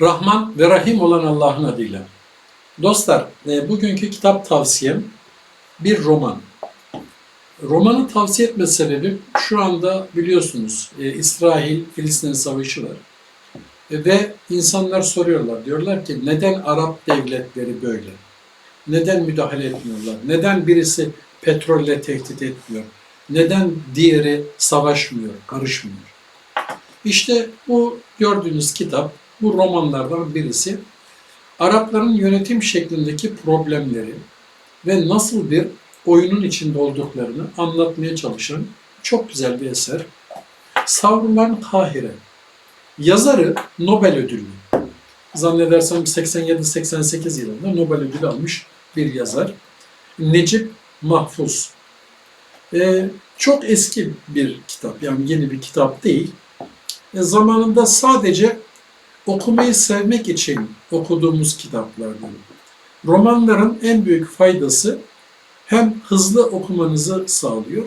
Rahman ve Rahim olan Allah'ın adıyla. Dostlar, e, bugünkü kitap tavsiyem bir roman. Romanı tavsiye etme sebebim şu anda biliyorsunuz e, İsrail-Filistin savaşı var. E, ve insanlar soruyorlar, diyorlar ki neden Arap devletleri böyle? Neden müdahale etmiyorlar? Neden birisi petrolle tehdit etmiyor? Neden diğeri savaşmıyor, karışmıyor? İşte bu gördüğünüz kitap, bu romanlardan birisi. Arapların yönetim şeklindeki problemleri ve nasıl bir oyunun içinde olduklarını anlatmaya çalışan çok güzel bir eser. Savrulan Kahire. Yazarı Nobel ödüllü. Zannedersem 87-88 yılında Nobel ödülü almış bir yazar. Necip Mahfuz. Ee, çok eski bir kitap, yani yeni bir kitap değil. E, zamanında sadece okumayı sevmek için okuduğumuz kitaplardan. Romanların en büyük faydası hem hızlı okumanızı sağlıyor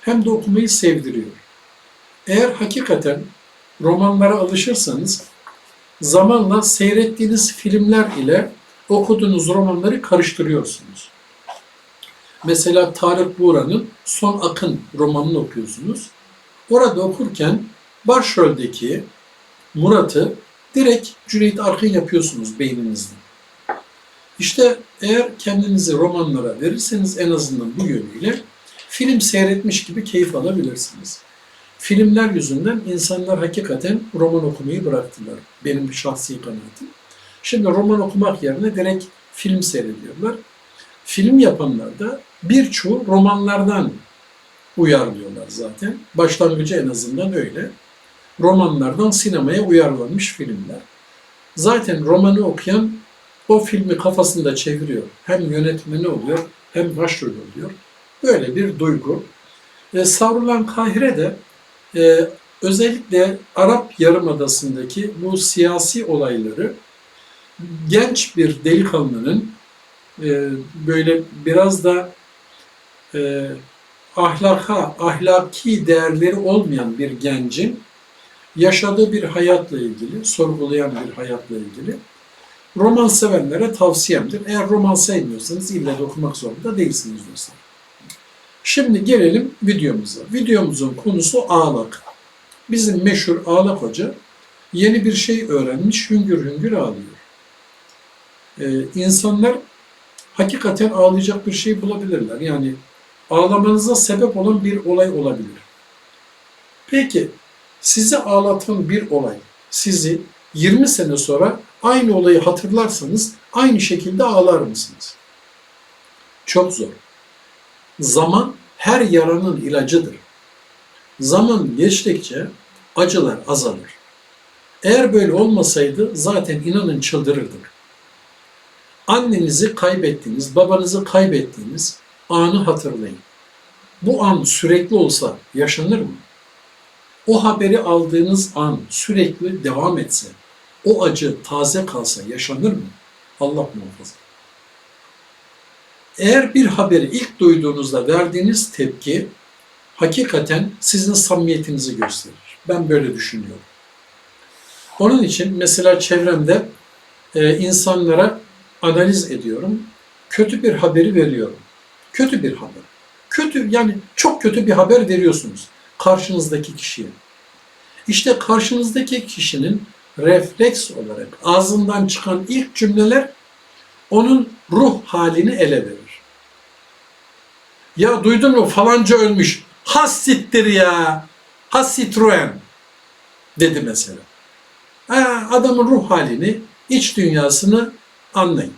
hem de okumayı sevdiriyor. Eğer hakikaten romanlara alışırsanız zamanla seyrettiğiniz filmler ile okuduğunuz romanları karıştırıyorsunuz. Mesela Tarık Buğra'nın Son Akın romanını okuyorsunuz. Orada okurken başroldeki Murat'ı direkt Cüneyt Arkın yapıyorsunuz beyninizde. İşte eğer kendinizi romanlara verirseniz en azından bu yönüyle film seyretmiş gibi keyif alabilirsiniz. Filmler yüzünden insanlar hakikaten roman okumayı bıraktılar. Benim şahsi kanaatim. Şimdi roman okumak yerine direkt film seyrediyorlar. Film yapanlar da birçoğu romanlardan uyarlıyorlar zaten. Başlangıcı en azından öyle. Romanlardan sinemaya uyarlanmış filmler. Zaten romanı okuyan o filmi kafasında çeviriyor. Hem yönetmeni oluyor hem başrol oluyor. Böyle bir duygu. E, Savrulan Kahire de e, özellikle Arap Yarımadası'ndaki bu siyasi olayları genç bir delikanlının e, böyle biraz da e, ahlaka, ahlaki değerleri olmayan bir gencin yaşadığı bir hayatla ilgili, sorgulayan bir hayatla ilgili roman sevenlere tavsiyemdir. Eğer roman sevmiyorsanız illa da okumak zorunda değilsiniz dostlar. Şimdi gelelim videomuza. Videomuzun konusu ağlak. Bizim meşhur ağlak hoca yeni bir şey öğrenmiş, hüngür hüngür ağlıyor. Ee, insanlar hakikaten ağlayacak bir şey bulabilirler. Yani ağlamanıza sebep olan bir olay olabilir. Peki sizi ağlatan bir olay sizi 20 sene sonra aynı olayı hatırlarsanız aynı şekilde ağlar mısınız? Çok zor. Zaman her yaranın ilacıdır. Zaman geçtikçe acılar azalır. Eğer böyle olmasaydı zaten inanın çıldırırdık. Annenizi kaybettiğiniz, babanızı kaybettiğiniz anı hatırlayın. Bu an sürekli olsa yaşanır mı? O haberi aldığınız an sürekli devam etse, o acı taze kalsa yaşanır mı? Allah muhafaza. Eğer bir haberi ilk duyduğunuzda verdiğiniz tepki hakikaten sizin samimiyetinizi gösterir. Ben böyle düşünüyorum. Onun için mesela çevremde e, insanlara analiz ediyorum. Kötü bir haberi veriyorum. Kötü bir haber. Kötü yani çok kötü bir haber veriyorsunuz karşınızdaki kişiye. İşte karşınızdaki kişinin refleks olarak ağzından çıkan ilk cümleler onun ruh halini ele verir. Ya duydun mu falanca ölmüş. Hassittir ya. Has Citroen dedi mesela. Ha, adamın ruh halini, iç dünyasını anlayın.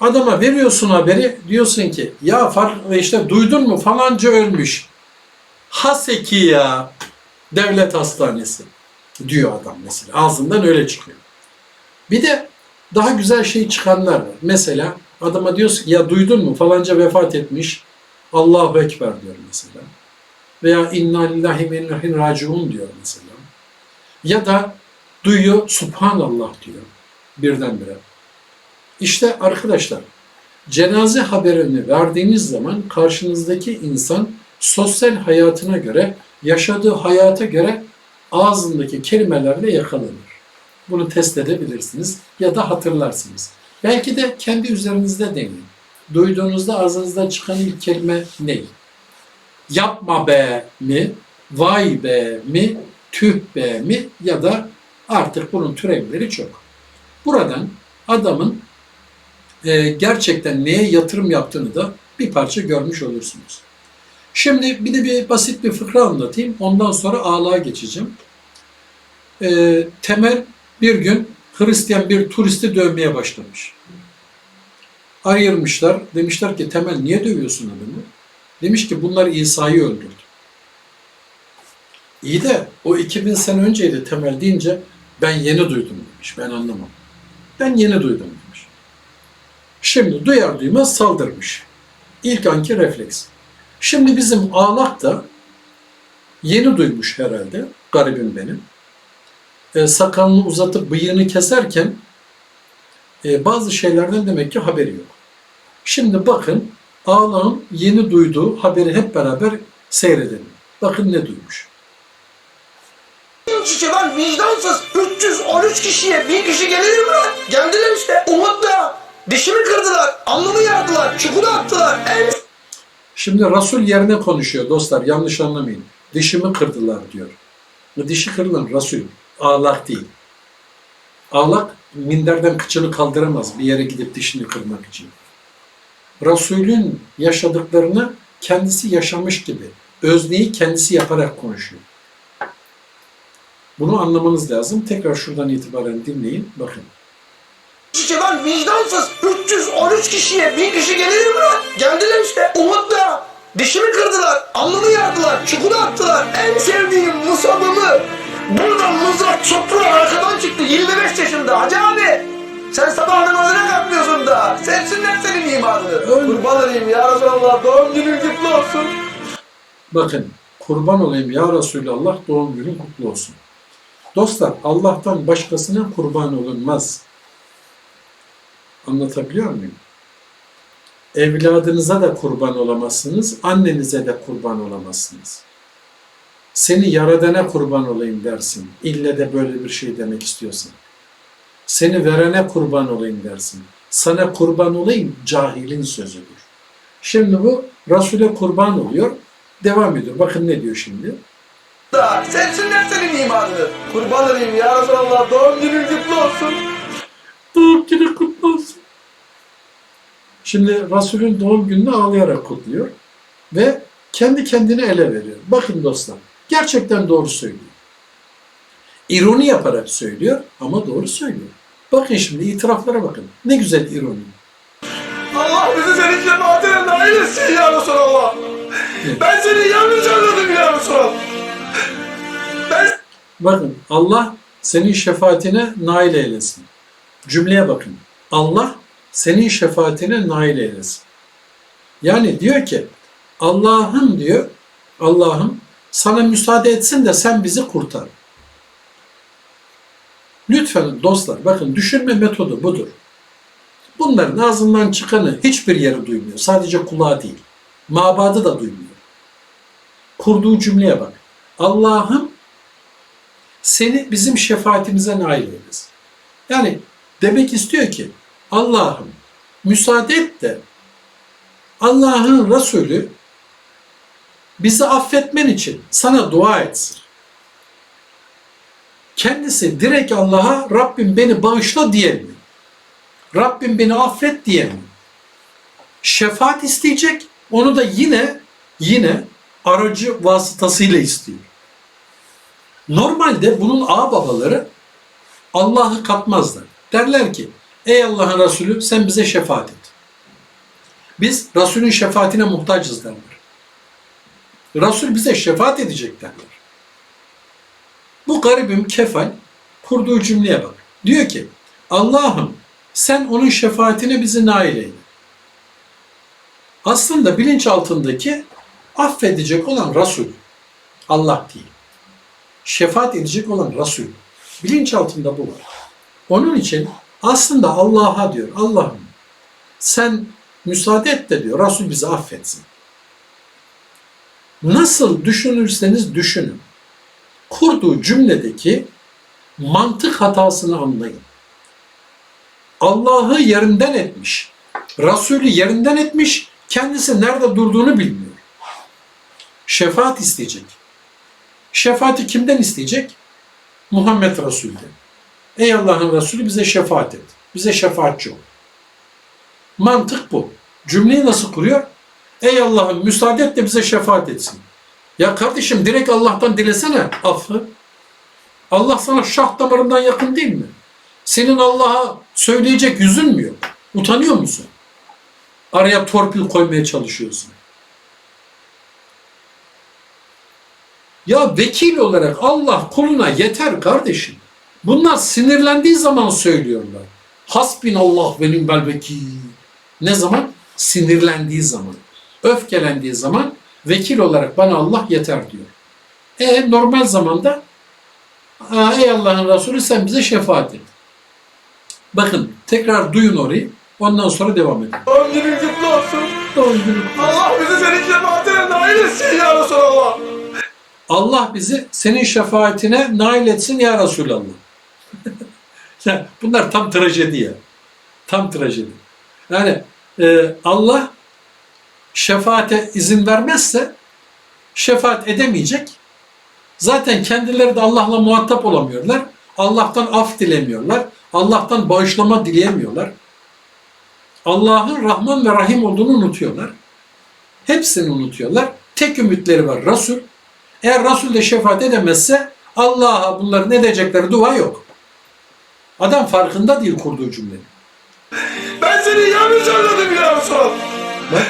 Adama veriyorsun haberi, diyorsun ki ya işte duydun mu falanca ölmüş. Haseki ya devlet hastanesi diyor adam mesela. Ağzından öyle çıkıyor. Bir de daha güzel şey çıkanlar var. Mesela adama diyorsun ki ya duydun mu falanca vefat etmiş. Allahu Ekber diyor mesela. Veya inna lillahi ve inna raciun diyor mesela. Ya da duyuyor subhanallah diyor birdenbire. İşte arkadaşlar cenaze haberini verdiğiniz zaman karşınızdaki insan sosyal hayatına göre, yaşadığı hayata göre ağzındaki kelimelerle yakalanır. Bunu test edebilirsiniz ya da hatırlarsınız. Belki de kendi üzerinizde deneyin. Duyduğunuzda ağzınızdan çıkan ilk kelime ne? Yapma be mi? Vay be mi? Tüh be mi? Ya da artık bunun türevleri çok. Buradan adamın e, gerçekten neye yatırım yaptığını da bir parça görmüş olursunuz. Şimdi bir de bir basit bir fıkra anlatayım. Ondan sonra ağlığa geçeceğim. E, Temel bir gün Hristiyan bir turisti dövmeye başlamış. Ayırmışlar. Demişler ki Temel niye dövüyorsun adamı? Demiş ki bunlar İsa'yı öldürdü. İyi de o 2000 sene önceydi Temel deyince ben yeni duydum demiş. Ben anlamam. Ben yeni duydum demiş. Şimdi duyar duymaz saldırmış. İlk anki refleks. Şimdi bizim ağlak da yeni duymuş herhalde. Garibim benim. E, sakalını uzatıp bıyığını keserken e, bazı şeylerden demek ki haberi yok. Şimdi bakın ağlağın yeni duyduğu haberi hep beraber seyredelim. Bakın ne duymuş. kişi lan vicdansız 313 kişiye 1000 kişi gelir mi? Geldiler işte Umut'ta. Dişimi kırdılar, alnımı yardılar, çukura attılar. En Şimdi Resul yerine konuşuyor dostlar yanlış anlamayın. Dişimi kırdılar diyor. Dişi kırılan Resul. Ağlak değil. Ağlak minderden kıçını kaldıramaz bir yere gidip dişini kırmak için. Resulün yaşadıklarını kendisi yaşamış gibi özneyi kendisi yaparak konuşuyor. Bunu anlamanız lazım. Tekrar şuradan itibaren dinleyin. Bakın. Kişi lan vicdansız 313 kişiye 1000 kişi gelir mi lan? Geldiler işte Umut'ta. Dişimi kırdılar, alnımı yardılar, çukura attılar. En sevdiğim musabımı. Buradan mızrak çopra arkadan çıktı 25 yaşında Hacı abi. Sen sabah namazına kalkmıyorsun da. Sevsinler senin imanını. Kurban olayım ya Resulallah. Doğum günün kutlu olsun. Bakın kurban olayım ya Resulallah doğum günün kutlu olsun. Dostlar Allah'tan başkasına kurban olunmaz. Anlatabiliyor muyum? Evladınıza da kurban olamazsınız, annenize de kurban olamazsınız. Seni yaradana kurban olayım dersin. İlle de böyle bir şey demek istiyorsan. Seni verene kurban olayım dersin. Sana kurban olayım cahilin sözüdür. Şimdi bu Resul'e kurban oluyor. Devam ediyor. Bakın ne diyor şimdi. da sevsinler senin imanını. Kurban olayım ya Resulallah doğum günün kutlu olsun. Doğum günü kutlu olsun. Şimdi Resul'ün doğum gününü ağlayarak kutluyor ve kendi kendine ele veriyor. Bakın dostlar, gerçekten doğru söylüyor. İroni yaparak söylüyor ama doğru söylüyor. Bakın şimdi itiraflara bakın. Ne güzel ironi. Allah bizi senin cemaatine nail etsin ya Resulallah. Ben seni yanlış anladım ya Resulallah. Ben Bakın Allah senin şefaatine nail eylesin. Cümleye bakın. Allah senin şefaatine nail eylesin. Yani diyor ki Allah'ım diyor Allah'ım sana müsaade etsin de sen bizi kurtar. Lütfen dostlar bakın düşünme metodu budur. Bunların ağzından çıkanı hiçbir yere duymuyor. Sadece kulağı değil. Mabadı da duymuyor. Kurduğu cümleye bak. Allah'ım seni bizim şefaatimize nail eylesin. Yani demek istiyor ki Allah'ım müsaade et de Allah'ın Resulü bizi affetmen için sana dua etsin. Kendisi direkt Allah'a Rabbim beni bağışla diyemiyor. Rabbim beni affet diyemiyor. Şefaat isteyecek, onu da yine yine aracı vasıtasıyla istiyor. Normalde bunun ağ babaları Allah'ı katmazlar. Derler ki ey Allah'ın Resulü sen bize şefaat et. Biz Resulün şefaatine muhtacız derler. Resul bize şefaat edecek derler. Bu garibim kefal kurduğu cümleye bak. Diyor ki Allah'ım sen onun şefaatine bizi nail eyle. Aslında bilinç altındaki affedecek olan Resul. Allah değil şefaat edecek olan Resul. Bilinç altında bu var. Onun için aslında Allah'a diyor, Allah'ım sen müsaade et de diyor, Resul bizi affetsin. Nasıl düşünürseniz düşünün. Kurduğu cümledeki mantık hatasını anlayın. Allah'ı yerinden etmiş. Resulü yerinden etmiş. Kendisi nerede durduğunu bilmiyor. Şefaat isteyecek. Şefaati kimden isteyecek? Muhammed Resul'den. Ey Allah'ın Resulü bize şefaat et. Bize şefaatçi ol. Mantık bu. Cümleyi nasıl kuruyor? Ey Allah'ım müsaade et de bize şefaat etsin. Ya kardeşim direkt Allah'tan dilesene affı. Allah sana şah damarından yakın değil mi? Senin Allah'a söyleyecek yüzün mü yok? Utanıyor musun? Araya torpil koymaya çalışıyorsun. Ya vekil olarak Allah kuluna yeter kardeşim. Bunlar sinirlendiği zaman söylüyorlar. Hasbinallah ve ni'mel vekil. Ne zaman? Sinirlendiği zaman. Öfkelendiği zaman vekil olarak bana Allah yeter diyor. E normal zamanda "Aa, ey Allah'ın Resulü sen bize şefaat et. Bakın tekrar duyun orayı. Ondan sonra devam edelim. Doğum günün kutlu olsun. Doğum. Allah bizi senin şefaatine nail etsin ya Resulallah. Allah bizi senin şefaatine nail etsin ya Resulallah. bunlar tam trajedi ya. Tam trajedi. Yani e, Allah şefaate izin vermezse şefaat edemeyecek. Zaten kendileri de Allah'la muhatap olamıyorlar. Allah'tan af dilemiyorlar. Allah'tan bağışlama dileyemiyorlar. Allah'ın Rahman ve Rahim olduğunu unutuyorlar. Hepsini unutuyorlar. Tek ümitleri var Resul. Eğer Resul de şefaat edemezse Allah'a bunların edecekleri dua yok. Adam farkında değil kurduğu cümlenin. Ben seni yanlış anladım ya Resulallah. Bak,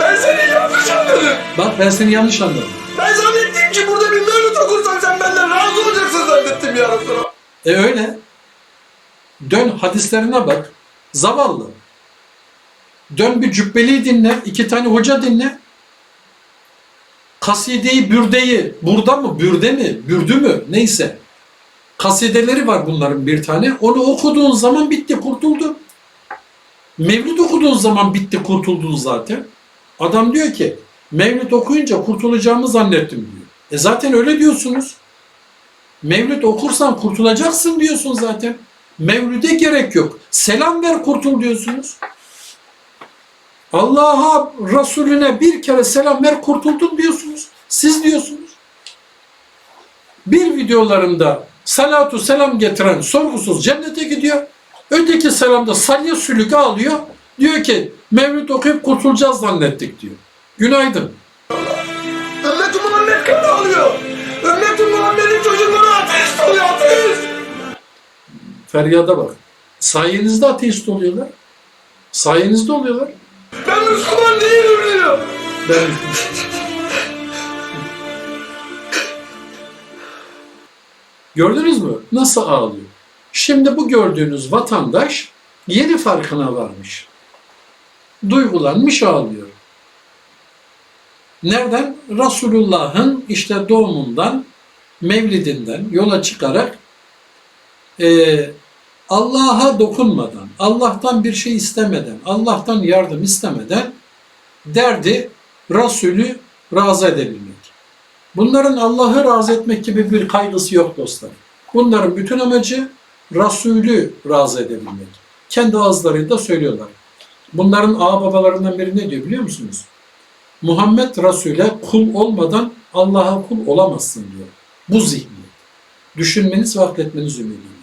Ben seni yanlış anladım. bak ben seni yanlış anladım. Ben zannettim ki burada bir mevlüt okursan sen benden razı olacaksın zannettim ya Resulallah. E öyle. Dön hadislerine bak. Zavallı. Dön bir cübbeliyi dinle. iki tane hoca dinle. Kasideyi, bürdeyi, burada mı, bürde mi, bürdü mü, neyse. Kasideleri var bunların bir tane. Onu okuduğun zaman bitti, kurtuldu. Mevlüt okuduğun zaman bitti, kurtuldun zaten. Adam diyor ki, Mevlüt okuyunca kurtulacağımı zannettim diyor. E zaten öyle diyorsunuz. Mevlüt okursan kurtulacaksın diyorsun zaten. Mevlüde gerek yok. Selam ver kurtul diyorsunuz. Allah'a, Resulüne bir kere selam ver kurtuldun diyorsunuz. Siz diyorsunuz. Bir videolarında salatu selam getiren sorgusuz cennete gidiyor. Öteki selamda salya sülük alıyor. Diyor ki Mevlüt okuyup kurtulacağız zannettik diyor. Günaydın. Ümmet-i Muhammed kan alıyor. Ümmet-i Muhammed'in çocukları ateist oluyor ateist. Feryada bak. Sayenizde ateist oluyorlar. Sayenizde oluyorlar. Ben Müslüman değilim diyor. Ben... Gördünüz mü? Nasıl ağlıyor? Şimdi bu gördüğünüz vatandaş yeni farkına varmış. Duygulanmış ağlıyor. Nereden? Resulullah'ın işte doğumundan, mevlidinden yola çıkarak eee, Allah'a dokunmadan, Allah'tan bir şey istemeden, Allah'tan yardım istemeden derdi Resulü razı edebilmek. Bunların Allah'ı razı etmek gibi bir kaygısı yok dostlar. Bunların bütün amacı Resulü razı edebilmek. Kendi ağızlarıyla söylüyorlar. Bunların ağababalarından biri ne diyor biliyor musunuz? Muhammed Resul'e kul olmadan Allah'a kul olamazsın diyor. Bu zihniyet. Düşünmeniz ve akletmeniz ümidiyle.